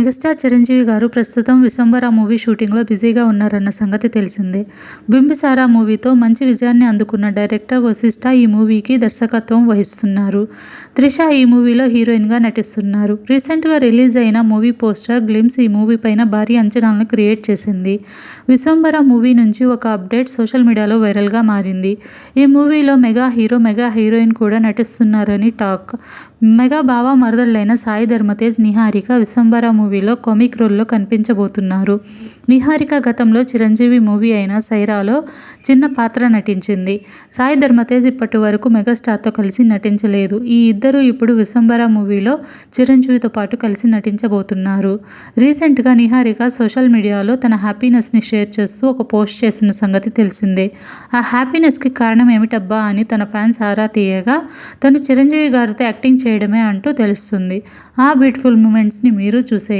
Megastar Chiranjeevi గారు ప్రస్తుతం Vishwambhara movie షూటింగ్లో బిజీగా ఉన్నారన్న సంగతి తెలిసిందే. బింబిసారా మూవీతో మంచి విజయాన్ని అందుకున్న డైరెక్టర్ వశిష్ఠ ఈ మూవీకి దర్శకత్వం వహిస్తున్నారు. త్రిష ఈ మూవీలో హీరోయిన్గా నటిస్తున్నారు. రీసెంట్గా రిలీజ్ అయిన మూవీ పోస్టర్ గ్లిమ్స్ ఈ మూవీ పైన భారీ అంచనాలను క్రియేట్ చేసింది. విశ్వంబర మూవీ నుంచి ఒక అప్డేట్ సోషల్ మీడియాలో వైరల్గా మారింది. ఈ మూవీలో మెగా హీరో మెగా హీరోయిన్ కూడా నటిస్తున్నారని టాక్. మెగా బావ మరదళ్ళైన సాయి ధర్మతేజ్ నిహారిక విశ్వంబర మూవీలో కామిక్ రోల్లో కనిపించబోతున్నారు. నిహారిక గతంలో చిరంజీవి మూవీ అయిన సైరాలో చిన్న పాత్ర నటించింది. సాయి ధర్మతేజ్ ఇప్పటి వరకు మెగాస్టార్తో కలిసి నటించలేదు. ఈ ఇద్దరు ఇప్పుడు విశ్వంబర మూవీలో చిరంజీవితో పాటు కలిసి నటించబోతున్నారు. రీసెంట్గా నిహారిక సోషల్ మీడియాలో తన హ్యాపీనెస్ని షేర్ చేస్తూ ఒక పోస్ట్ చేసిన సంగతి తెలిసిందే. ఆ హ్యాపీనెస్కి కారణం ఏమిటబ్బా అని తన ఫ్యాన్స్ ఆరా తీయగా తను చిరంజీవి గారితో యాక్టింగ్ చేయడమే అంటూ తెలుస్తుంది. ఆ బ్యూటిఫుల్ మూమెంట్స్ని మీరు చూసేయండి.